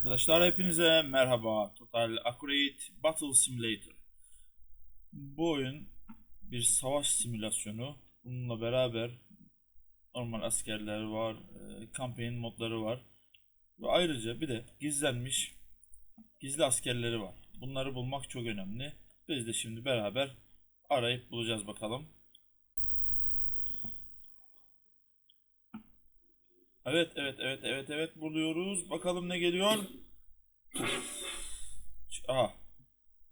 Arkadaşlar hepinize merhaba. Total Accurate Battle Simulator. Bu oyun bir savaş simülasyonu. Bununla beraber normal askerler var, e, campaign modları var. Ve ayrıca bir de gizlenmiş gizli askerleri var. Bunları bulmak çok önemli. Biz de şimdi beraber arayıp bulacağız bakalım. Evet, evet, evet, evet, evet buluyoruz. Bakalım ne geliyor. Aha.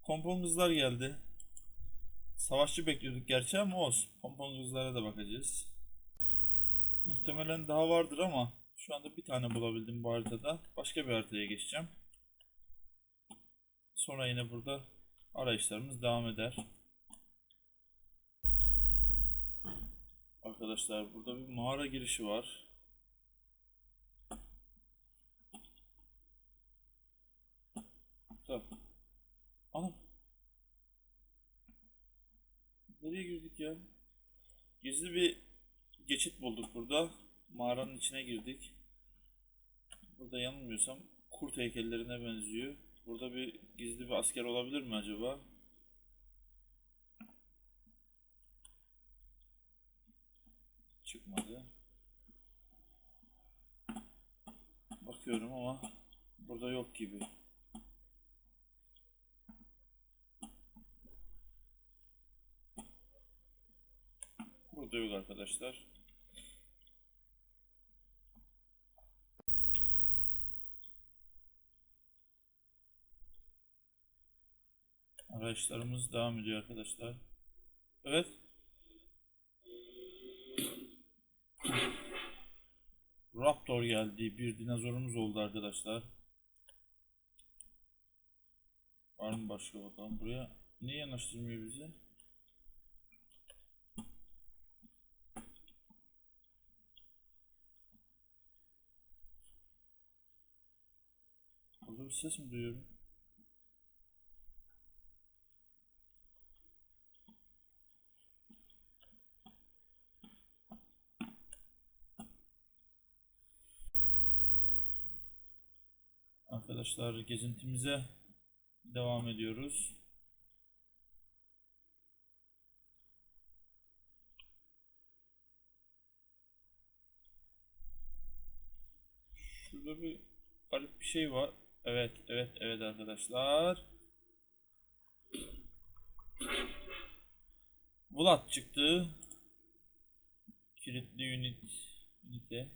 Pompon kızlar geldi. Savaşçı bekliyorduk gerçi ama olsun. Pompon kızlara da bakacağız. Muhtemelen daha vardır ama şu anda bir tane bulabildim bu haritada. Başka bir haritaya geçeceğim. Sonra yine burada arayışlarımız devam eder. Arkadaşlar burada bir mağara girişi var. Tamam. Anam. Nereye girdik ya? Gizli bir geçit bulduk burada. Mağaranın içine girdik. Burada yanılmıyorsam kurt heykellerine benziyor. Burada bir gizli bir asker olabilir mi acaba? Çıkmadı. Bakıyorum ama burada yok gibi. Burada yok arkadaşlar. Araçlarımız devam ediyor arkadaşlar. Evet. Raptor geldi. Bir dinozorumuz oldu arkadaşlar. Var mı başka bakalım buraya? Niye yanaştırmıyor bizi? Ses mi duyuyorum? Arkadaşlar gezintimize devam ediyoruz. Şurada bir garip bir şey var. Evet, evet, evet arkadaşlar. Vlad çıktı. Kilitli unit unite.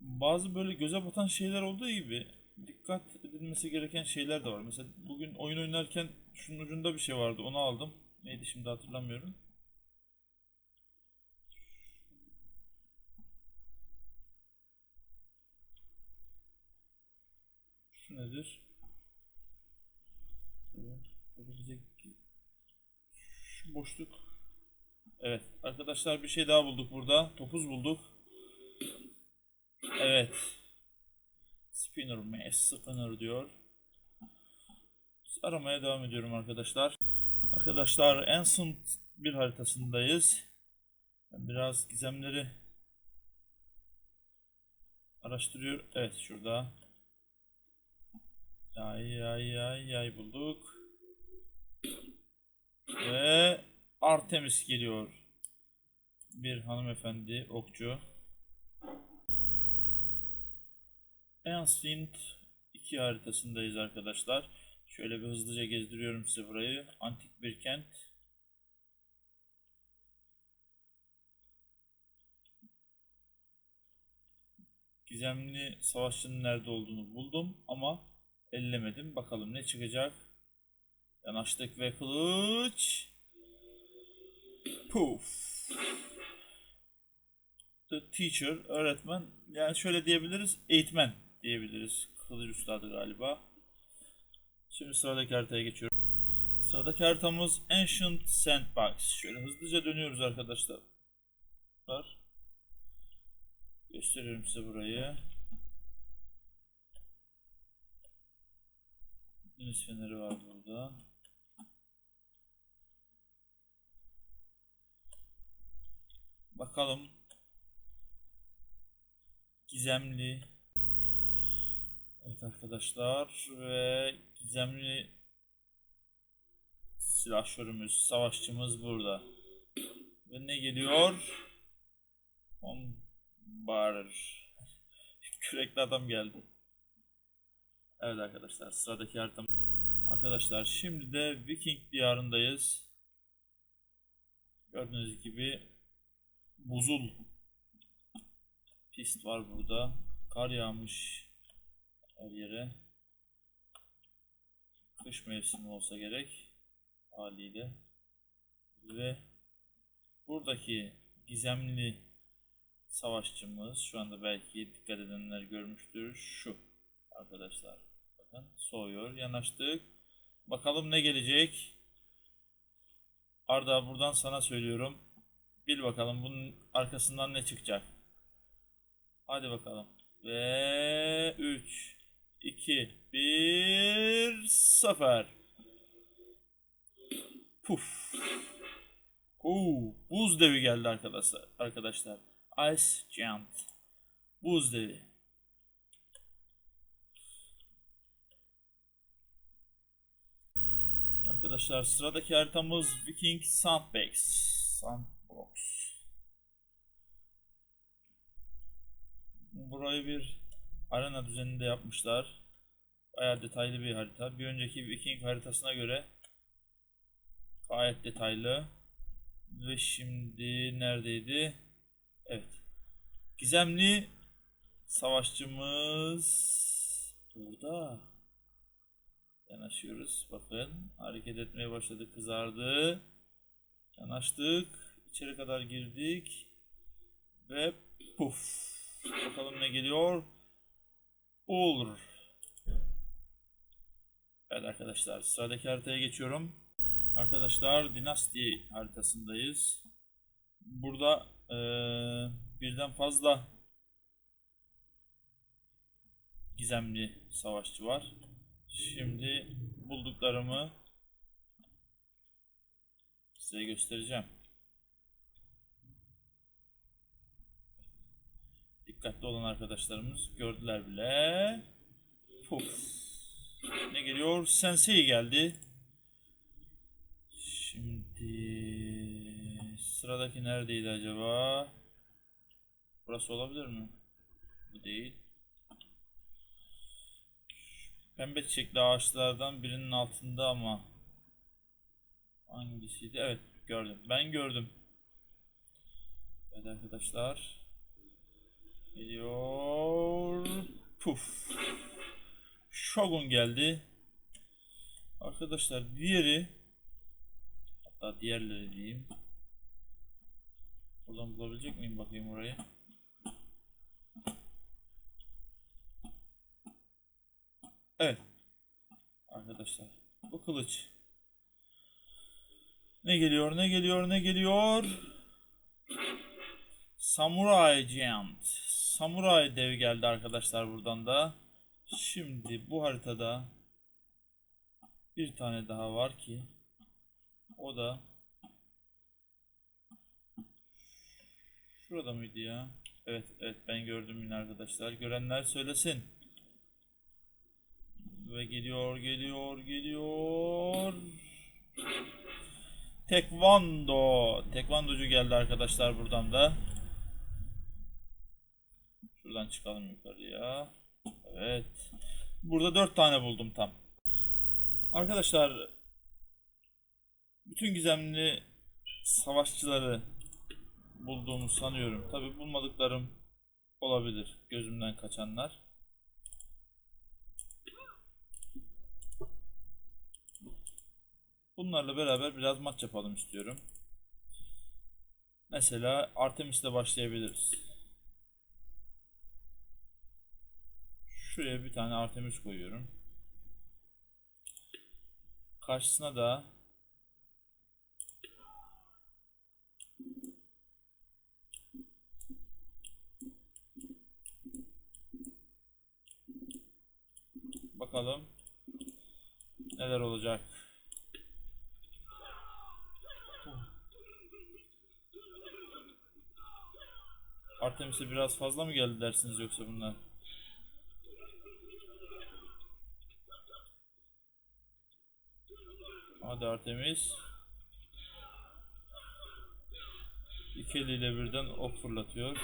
Bazı böyle göze batan şeyler olduğu gibi dikkat edilmesi gereken şeyler de var. Mesela bugün oyun oynarken şunun ucunda bir şey vardı. Onu aldım. Neydi şimdi hatırlamıyorum. Şu nedir? Evet, şu boşluk. Evet arkadaşlar bir şey daha bulduk burada. Topuz bulduk. Evet. Spinner Mass Spinner diyor. Biz aramaya devam ediyorum arkadaşlar. Arkadaşlar Ancient bir haritasındayız. Biraz gizemleri araştırıyor. Evet şurada. Yay yay yay yay bulduk. Ve Artemis geliyor. Bir hanımefendi okçu. Ancient 2 haritasındayız arkadaşlar. Şöyle bir hızlıca gezdiriyorum size burayı. Antik bir kent. Gizemli savaşçının nerede olduğunu buldum ama ellemedim. Bakalım ne çıkacak. Yanaştık ve kılıç. Puf. The teacher, öğretmen. Yani şöyle diyebiliriz, eğitmen diyebiliriz. Kılıç üstadı galiba. Şimdi sıradaki haritaya geçiyorum. Sıradaki haritamız Ancient Sandbox. Şöyle hızlıca dönüyoruz arkadaşlar. Gösteriyorum size burayı. Deniz feneri var burada. Bakalım gizemli Evet arkadaşlar ve gizemli silahşörümüz, savaşçımız burada. Ve ne geliyor? Bombar. Kürekli adam geldi. Evet arkadaşlar sıradaki haritam. Arkadaşlar şimdi de Viking diyarındayız. Gördüğünüz gibi buzul pist var burada. Kar yağmış her yere. Kış mevsimi olsa gerek haliyle. Ve buradaki gizemli savaşçımız şu anda belki dikkat edenler görmüştür. Şu arkadaşlar. Bakın soğuyor. Yanaştık. Bakalım ne gelecek. Arda buradan sana söylüyorum. Bil bakalım bunun arkasından ne çıkacak. Hadi bakalım. Ve 3 2 1 0 Puf. Oo, buz devi geldi arkadaşlar. Arkadaşlar. Ice Giant. Buz devi. Arkadaşlar sıradaki haritamız Viking Sandbox. Sandbox. Burayı bir arena düzeninde yapmışlar. Bayağı detaylı bir harita. Bir önceki Viking haritasına göre gayet detaylı. Ve şimdi neredeydi? Evet. Gizemli savaşçımız burada. Yanaşıyoruz. Bakın hareket etmeye başladı. Kızardı. Yanaştık. İçeri kadar girdik. Ve puf. Bakalım ne geliyor. Olur. Evet arkadaşlar sıradaki haritaya geçiyorum. Arkadaşlar Dynasty haritasındayız. Burada eee, birden fazla gizemli savaşçı var. Şimdi bulduklarımı size göstereceğim. Dikkatli olan arkadaşlarımız gördüler bile. Puf. Ne geliyor? Sensei geldi. Şimdi sıradaki neredeydi acaba? Burası olabilir mi? Bu değil. Pembe çiçekli ağaçlardan birinin altında ama hangisiydi? Evet gördüm. Ben gördüm. Evet arkadaşlar. Geliyor. Puf. Shogun geldi. Arkadaşlar diğeri hatta diğerleri diyeyim. Buradan bulabilecek miyim bakayım orayı? Evet. Arkadaşlar bu kılıç. Ne geliyor ne geliyor ne geliyor? Samurai Giant. Samurai dev geldi arkadaşlar buradan da. Şimdi bu haritada bir tane daha var ki o da şurada mıydı ya? Evet evet ben gördüm yine arkadaşlar. Görenler söylesin. Ve geliyor geliyor geliyor. Tekvando. Tekvandocu geldi arkadaşlar buradan da. Şuradan çıkalım yukarıya. Evet. Burada dört tane buldum tam. Arkadaşlar bütün gizemli savaşçıları bulduğumu sanıyorum. Tabi bulmadıklarım olabilir. Gözümden kaçanlar. Bunlarla beraber biraz maç yapalım istiyorum. Mesela Artemis'le başlayabiliriz. Şuraya bir tane Artemis koyuyorum. Karşısına da bakalım neler olacak. Artemis'e biraz fazla mı geldi dersiniz yoksa bunlar? Hadi Artemis. İki eliyle birden ok fırlatıyor.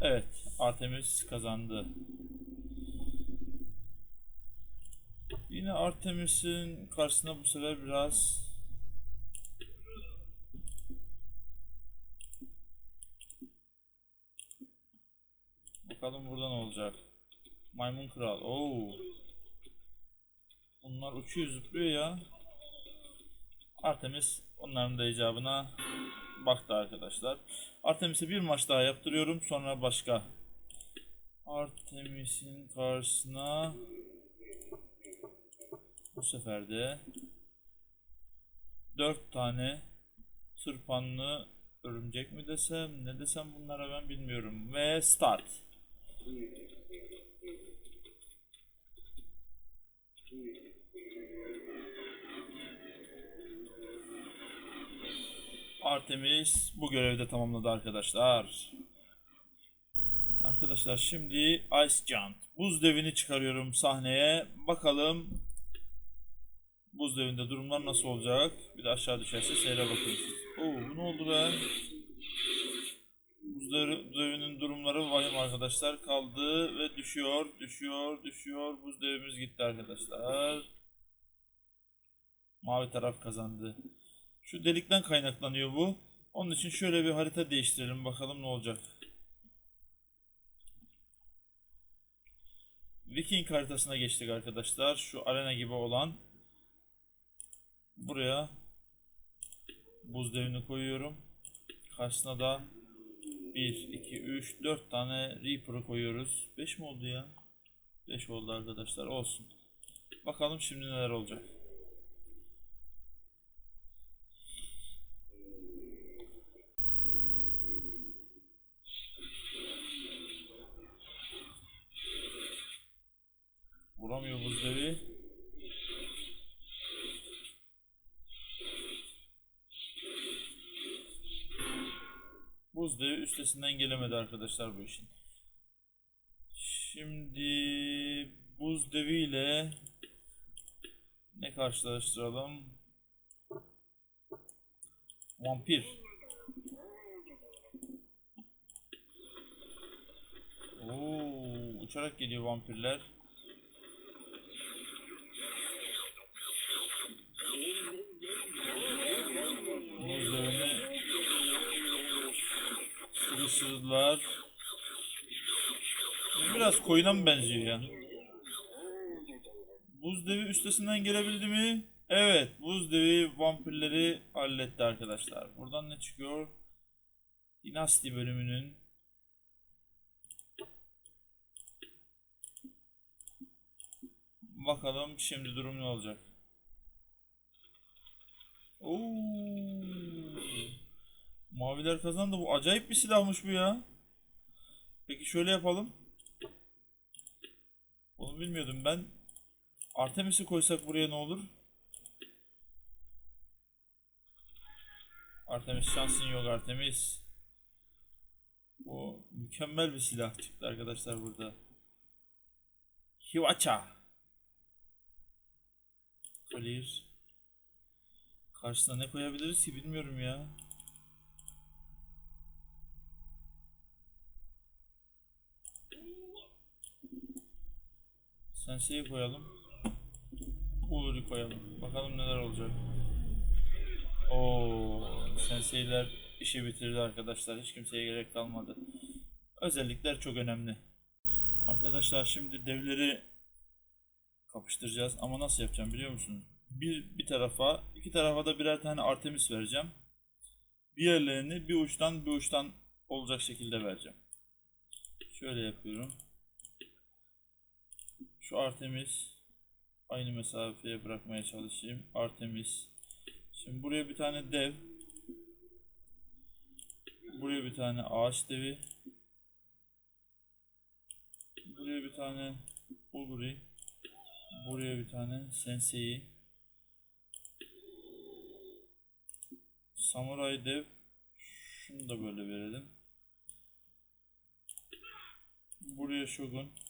Evet, Artemis kazandı. Yine Artemis'in karşısında bu sefer biraz Bakalım burada ne olacak. Maymun kral. Oo. Bunlar uçuyor zıplıyor ya. Artemis onların da icabına baktı arkadaşlar. Artemis'e bir maç daha yaptırıyorum. Sonra başka. Artemis'in karşısına bu sefer de 4 tane tırpanlı örümcek mi desem ne desem bunlara ben bilmiyorum. Ve start. Artemis bu görevi de tamamladı arkadaşlar. Arkadaşlar şimdi Ice Giant. Buz devini çıkarıyorum sahneye. Bakalım buz devinde durumlar nasıl olacak? Bir de aşağı düşerse seyre bakın. Oo bu ne oldu be? Buz dev- devinin durumları vahim arkadaşlar. Kaldı ve düşüyor, düşüyor, düşüyor. Buz devimiz gitti arkadaşlar. Mavi taraf kazandı. Şu delikten kaynaklanıyor bu. Onun için şöyle bir harita değiştirelim bakalım ne olacak. Viking haritasına geçtik arkadaşlar. Şu arena gibi olan. Buraya buz devini koyuyorum. Karşısına da 1, 2, 3, 4 tane Reaper'ı koyuyoruz. 5 mi oldu ya? 5 oldu arkadaşlar. Olsun. Bakalım şimdi neler olacak. Vuramıyor buzdevi. Buzdevi üstesinden gelemedi arkadaşlar bu işin. Şimdi buzdevi ile ne karşılaştıralım? Vampir. Oo, uçarak geliyor vampirler. Bu Biraz koyuna mı benziyor ya? Buz devi üstesinden gelebildi mi? Evet, buz devi vampirleri halletti arkadaşlar. Buradan ne çıkıyor? Dinasti bölümünün Bakalım şimdi durum ne olacak? Oo. Maviler kazandı. Bu acayip bir silahmış bu ya. Peki şöyle yapalım. Onu bilmiyordum ben. Artemis'i koysak buraya ne olur? Artemis şansın yok Artemis. Bu mükemmel bir silah çıktı arkadaşlar burada. Hiwacha. Clear. Karşısına ne koyabiliriz ki bilmiyorum ya. Sensei'yi koyalım. Ulur'i koyalım. Bakalım neler olacak. Oo, Sensei'ler işi bitirdi arkadaşlar. Hiç kimseye gerek kalmadı. Özellikler çok önemli. Arkadaşlar şimdi devleri kapıştıracağız ama nasıl yapacağım biliyor musunuz? Bir, bir tarafa, iki tarafa da birer tane Artemis vereceğim. Diğerlerini bir uçtan bir uçtan olacak şekilde vereceğim. Şöyle yapıyorum. Şu Artemis aynı mesafeye bırakmaya çalışayım. Artemis. Şimdi buraya bir tane dev. Buraya bir tane ağaç devi. Buraya bir tane Uluri. Buraya bir tane Sensei. Samuray dev. Şunu da böyle verelim. Buraya Shogun.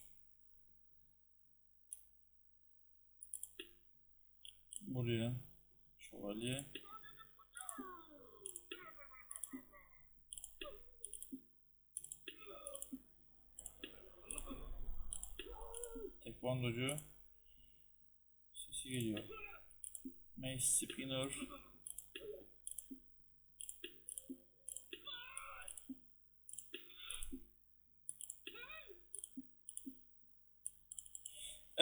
Buraya Şövalye. Tekvandocu. Sesi geliyor. Mace Spinner.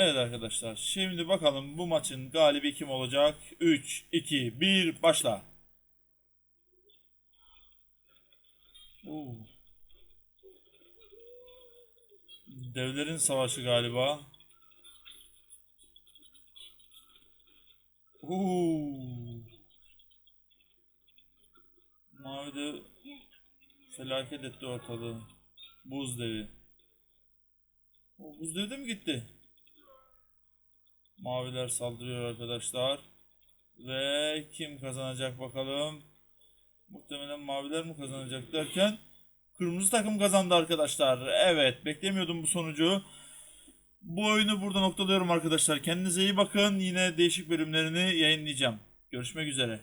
Evet arkadaşlar şimdi bakalım bu maçın galibi kim olacak? 3, 2, 1 başla. Oo. Devlerin savaşı galiba. Oo. Mavi de felaket etti ortalığı. Buz devi. O buz devi de mi gitti? Maviler saldırıyor arkadaşlar. Ve kim kazanacak bakalım. Muhtemelen maviler mi kazanacak derken kırmızı takım kazandı arkadaşlar. Evet beklemiyordum bu sonucu. Bu oyunu burada noktalıyorum arkadaşlar. Kendinize iyi bakın. Yine değişik bölümlerini yayınlayacağım. Görüşmek üzere.